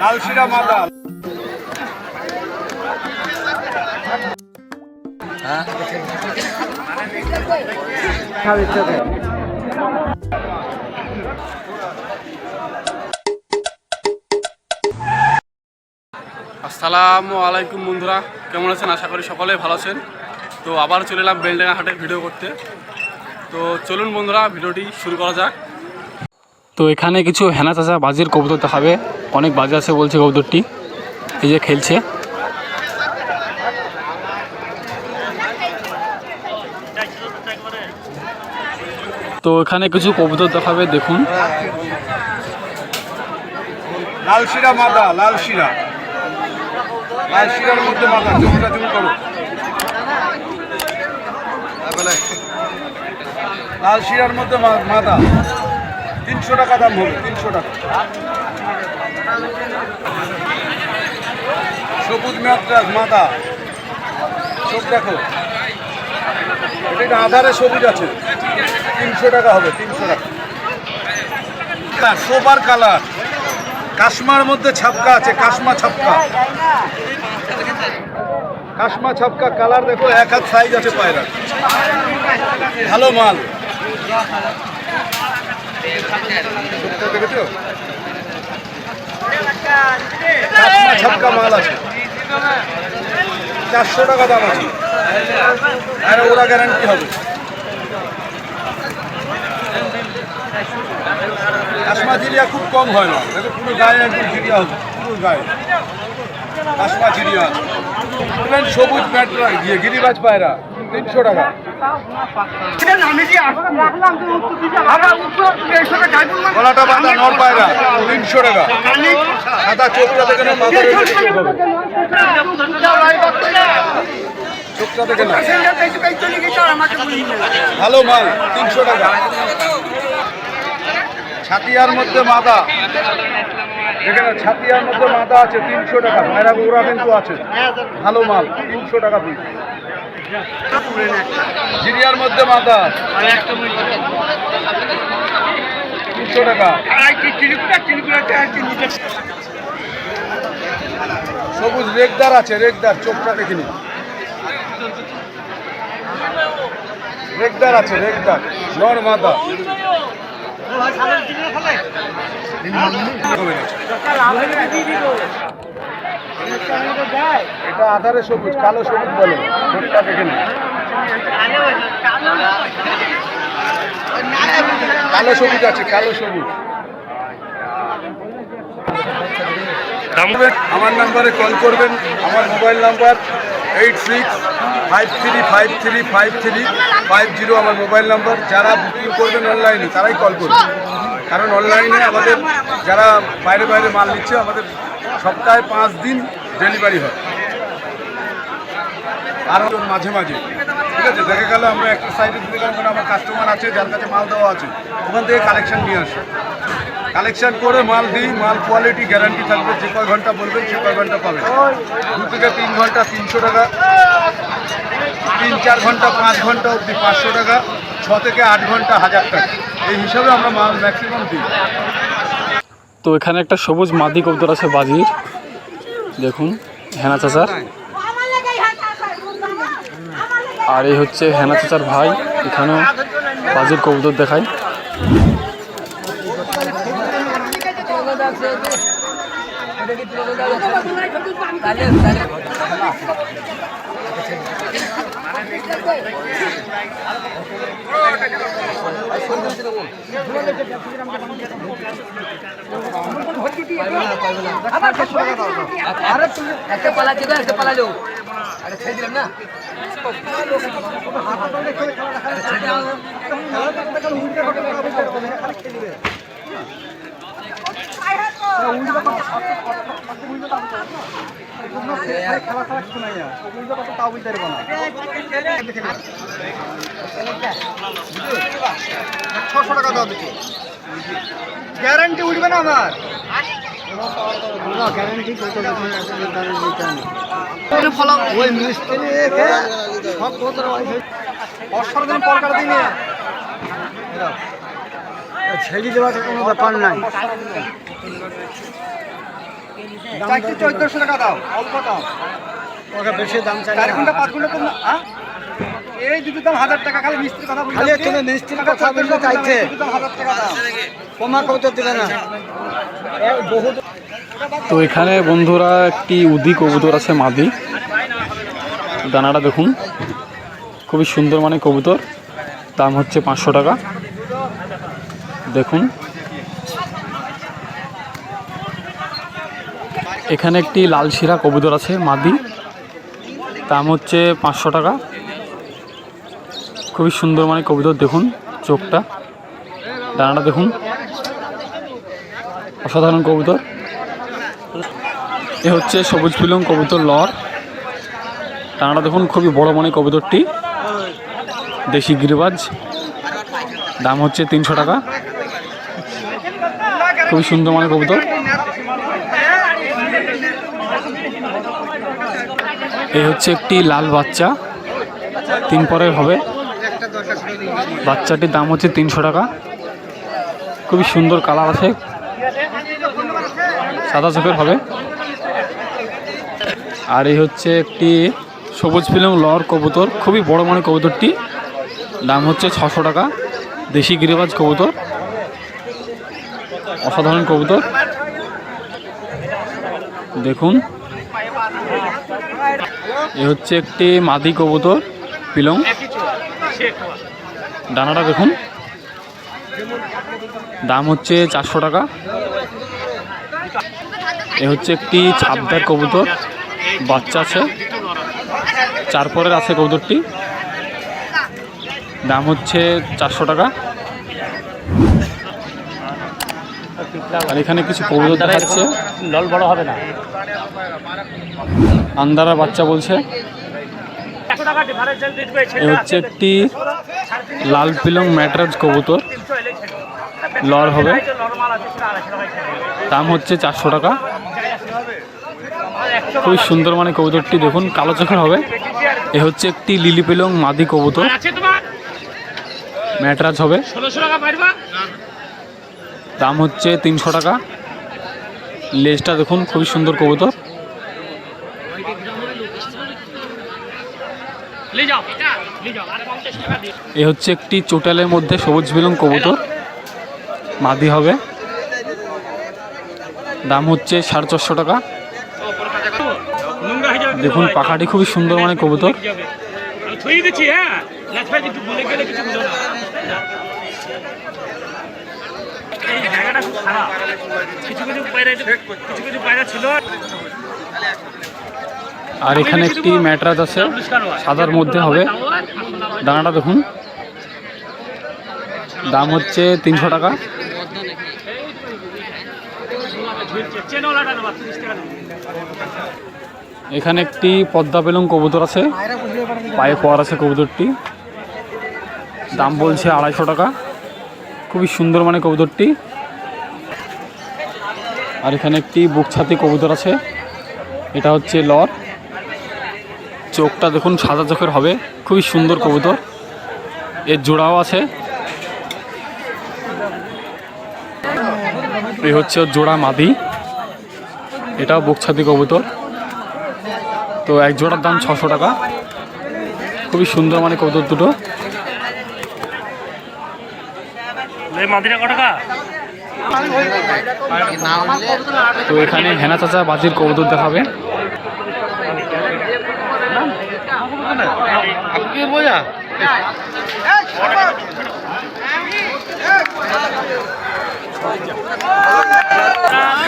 লালশিরা আসসালামু আলাইকুম বন্ধুরা, কেমন আছেন? আশা করি সকলেই ভালো আছেন। তো আবার চলে এলাম বেলডাঙ্গা হাটের ভিডিও করতে। তো চলুন বন্ধুরা, ভিডিওটি শুরু করা যাক। তো এখানে কিছু হেনা চাচা বাজির কবুতর দেখাবে। অনেক বাজি আছে বলছে কবুতরটি। এই যে খেলছে। তো এখানে কিছু কবুতর দেখাবে, দেখুন। লালশিরা লালশিরার মধ্যে করো। লালশিরার মধ্যে মাদা। তিনশো টাকা দাম হবে, তিনশো টাকা। সবুজ মাদ্রাস মাথা চোখ দেখো। এটা আধারে সবুজ আছে। তিনশো টাকা হবে, তিনশো টাকা। Sober colour. কাশমার মধ্যে ছাপকা আছে, কাশমা ছাপকা। কাশমা ছাপকা কালার দেখো, এক হাত সাইজ আছে পায়রা। ভালো মাল। ছাপকা মাল আছে। চারশো টাকা দাম আছে। আর ওরা গ্যারান্টি হবে। কাশমা জিরিয়া খুব কম হয় না। পুরো গায়ে একদম জিরিয়া হবে। পুরো গায়ে। কাশমা জিরিয়া সবুজ প্যাটরা গিয়ে গিরিবাজ পায়রা। তিনশো টাকা। গলাটা বাঁধা নর পায়রা তিনশো টাকা। সাদা চোখটা থেকে না মাথা রেখে চোখ হবে চোখটা থেকে না ভালো মাল তিনশো টাকা। ছাতিয়ার মধ্যে মাদা। যেখানে ছাতিয়ার মধ্যে মাদা আছে তিনশো টাকা। ভাইরা গোড়া কিন্তু আছে। ভালো মাল তিনশো টাকা পিস। জিরিয়ার মধ্যে মাদা তিনশো টাকা সবুজ রেগদার আছে রেগদার চোখটা দেখে নিন রেগদার আছে রেগদার নর মাদা এটা আধারে সবুজ, কালো সবুজ বলে। কালো সবুজ আছে, কালো সবুজ। আমার নাম্বারে কল করবেন, আমার mobile number eight six five three five three five three five zero আমার মোবাইল নাম্বার। যারা বুকিং করবেন অনলাইনে তারাই কল করবেন। কারণ অনলাইনে আমাদের যারা বাইরে বাইরে মাল নিচ্ছে, আমাদের সপ্তাহে পাঁচ দিন ডেলিভারি হয়। আর মাঝে মাঝে। ঠিক আছে? দেখা গেল আমরা একটা সাইডে দিতে গেলাম আমার কাস্টমার আছে, যার কাছে মাল দেওয়া আছে। ওখান থেকে কালেকশন নিয়ে আসে। কালেকশন করে মাল দিই, মাল কোয়ালিটি গ্যারান্টি থাকবে, যে কয় ঘণ্টা বলবেন সে কয় ঘণ্টা পাবেন। দু থেকে তিন ঘণ্টা তিনশো টাকা, তিন চার ঘণ্টা পাঁচ ঘণ্টা অবধি পাঁচশো টাকা, ছ থেকে আট ঘণ্টা হাজার টাকা। এই হিসাবে আমরা মাল ম্যাক্সিমাম দিই। তো এখানে একটা সবুজ মাদি কবুতর আছে বাজির। দেখুন, হেনা চাচার। আর এই হচ্ছে হেনা চাচার ভাই, এখানেও বাজির কবুতর দেখায়। পালা ছিল একটা আরে দিলাম না। ছশো টাকা দাও দিচ্ছি গ্যারান্টি উঠবে না আমার। ওই মিস্ত্রি সব অসাধারণ পরকার দিনে ছেড়ে দেওয়াটা কোনো ব্যাপার নাই চারটে চোদ্দশো টাকা দাও অল্প দাও ওকে বেশি দাম চাই চার ঘণ্টা পাঁচ ঘণ্টা কম না? এই দুটো দাম হাজার টাকা খালি মিস্ত্রি কথা বলতে খালি তুমি মিস্ত্রির কথা বলতে চাইছে। কমা কত দিলে না বহুত তো এখানে বন্ধুরা একটি উদি কবুতর আছে মাদি। দানাটা দেখুন। খুবই সুন্দর মানে কবুতর। দাম হচ্ছে পাঁচশো টাকা। দেখুন। এখানে একটি লাল শিরা কবুতর আছে মাদি। দাম হচ্ছে পাঁচশো টাকা। খুবই সুন্দর মানে কবুতর, দেখুন চোখটা। ডানাটা দেখুন। অসাধারণ কবুতর। এ হচ্ছে সবুজ পিলং কবুতর লর। টানাটা দেখুন, খুবই বড় মানে কবুতরটি। দেশি গিরিবাজ। দাম হচ্ছে তিনশো টাকা। খুবই সুন্দর মানে কবুতর। এই হচ্ছে একটি লাল বাচ্চা। তিন পরের হবে। বাচ্চাটির দাম হচ্ছে তিনশো টাকা। খুবই সুন্দর কালার আছে। সাদা চোখের হবে। আর এই হচ্ছে একটি সবুজ ফিল্ম লর কবুতর, খুবই বড় মানে কবুতরটি। দাম হচ্ছে ছশো টাকা, দেশি গিরিবাজ কবুতর। অসাধারণ কবুতর। দেখুন। এ হচ্ছে একটি মাদি কবুতর, পিলং। ডানাটা দেখুন। দাম হচ্ছে চারশো টাকা। এ হচ্ছে একটি ছাপদার কবুতর। বাচ্চা আছে। চার পরের আছে কবুতরটি। দাম হচ্ছে চারশো টাকা। আর এখানে কিছু কবুতর দেখাচ্ছে। লল বড় হবে না। আন্দারা বাচ্চা বলছে। এ হচ্ছে একটি লাল পিলং ম্যাটরাজ কবুতর। লর হবে। দাম হচ্ছে চারশো টাকা। খুবই সুন্দর মানে কবুতরটি দেখুন কালো চোখের হবে। এ হচ্ছে একটি লিলি পিলং মাদি কবুতর। ম্যাটরাজ হবে। দাম হচ্ছে তিনশো টাকা। লেজটা দেখুন খুবই সুন্দর কবুতর। এ হচ্ছে একটি চোটালের মধ্যে সবুজ বিলং কবুতর। মাদি হবে। দাম হচ্ছে সাড়ে চারশো টাকা। দেখুন পাখাটি খুবই সুন্দর মানে কবুতর। হ্যাঁ। আর এখানে একটি ম্যাটরাজ আছে সাদার মধ্যে হবে। দানাটা দেখুন। দাম হচ্ছে তিনশো টাকা। চেনওয়ালাটা নেবা তিরিশ টাকা। এখানে একটি পদ্মা পেলং কবুতর আছে। পায়ে পর আছে কবুতরটি। দাম বলছে আড়াইশো টাকা। খুবই সুন্দর মানে কবুতরটি। আর এখানে একটি বুকছাতি কবুতর আছে। এটা হচ্ছে লর। চোখটা দেখুন সাদা চোখের হবে। খুবই সুন্দর কবুতর। এর জোড়াও আছে। এই হচ্ছে জোড়া মাদি। এটাও বুকছাতি কবুতর। তো এক জোড়ার দাম ছশো টাকা। খুবই সুন্দর মানে কবুতর দুটো। তো এখানে হেনা চাচা বাজির কবুতর দেখাবে।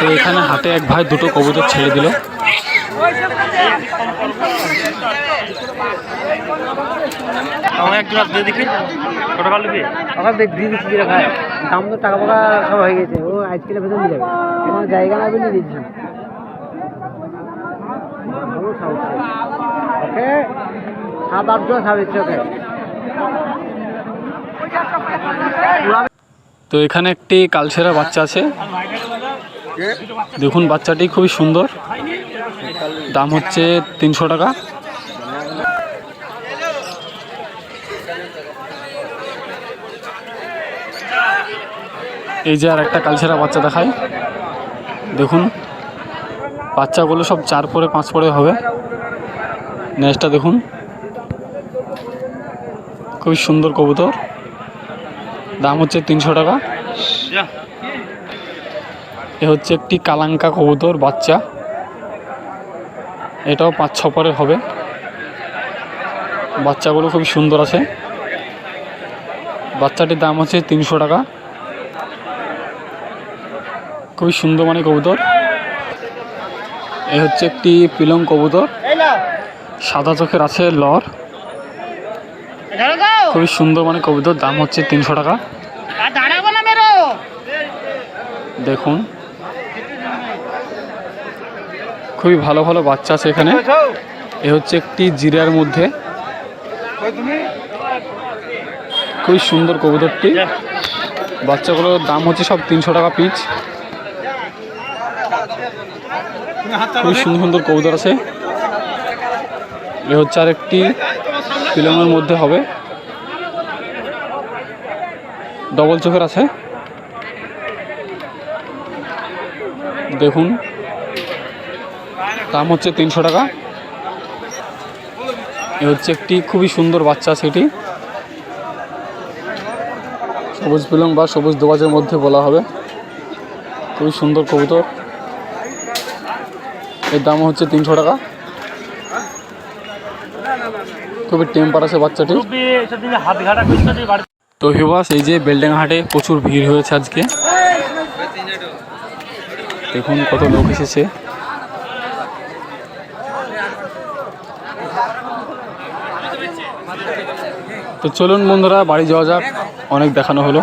তো এখানে হাতে এক ভাই দুটো কবুতর ছেড়ে দিল। আমার এক জোড়া দিয়ে দেখি। কত টাকা নেবে ওকে দেখ দিয়ে দিচ্ছি যেটা খায় দাম তো টাকা ফাকা সব হয়ে গেছে। ও আজকের ভেতর নিয়ে যাবে। কোনো জায়গা না নিয়ে দিচ্ছি। ওকে? সাত আট জোড়া ওকে। তো এখানে একটি কালসেরা বাচ্চা আছে। দেখুন বাচ্চাটি খুবই সুন্দর। দাম হচ্ছে তিনশো টাকা। এই যে আর একটা কালসেরা বাচ্চা দেখায় দেখুন, বাচ্চাগুলো সব চার পরে পাঁচ পরে হবে। নেক্সটটা দেখুন। খুবই সুন্দর কবুতর। দাম হচ্ছে তিনশো টাকা। এ হচ্ছে একটি কালাঙ্কা কবুতর, বাচ্চা। এটাও পাঁচ ছ পরে হবে। বাচ্চাগুলো খুবই সুন্দর আছে। বাচ্চাটির দাম হচ্ছে তিনশো টাকা। খুবই সুন্দর মানে কবুতর। এ হচ্ছে একটি পিলং কবুতর। সাদা চোখের আছে লর। খুবই সুন্দর মানে কবুতর, দাম হচ্ছে তিনশো টাকা। দেখুন। খুবই ভালো ভালো বাচ্চা আছে এখানে। এ হচ্ছে একটি জিরার মধ্যে। খুবই সুন্দর কবুতরটি। বাচ্চাগুলোর দাম হচ্ছে সব তিনশো টাকা পিচ। খুবই সুন্দর সুন্দর কবুতর আছে। এ হচ্ছে আর একটি ফিল্মের মধ্যে হবে। ডবল চোখের আছে। দেখুন। দাম হচ্ছে তিনশো টাকা। এ হচ্ছে একটি খুবই সুন্দর বাচ্চা সেটি সবুজ পিলং বা সবুজ দোবাজের মধ্যে বলা হবে। খুবই সুন্দর কবুতর। এর দাম হচ্ছে তিনশো টাকা। খুবই টেম্পার আছে বাচ্চাটি। তো হিবাস এই যে বেলডাঙ্গা হাটে প্রচুর ভিড় হয়েছে আজকে। দেখুন কত লোক এসেছে। তো চলুন বন্ধুরা, বাড়ি যাওয়া যাক। অনেক দেখানো হলো।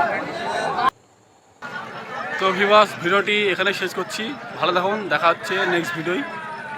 তো ভিবাস ভিডিওটি এখানে শেষ করছি। ভালো থাকুন, দেখা হচ্ছে নেক্সট ভিডিওয়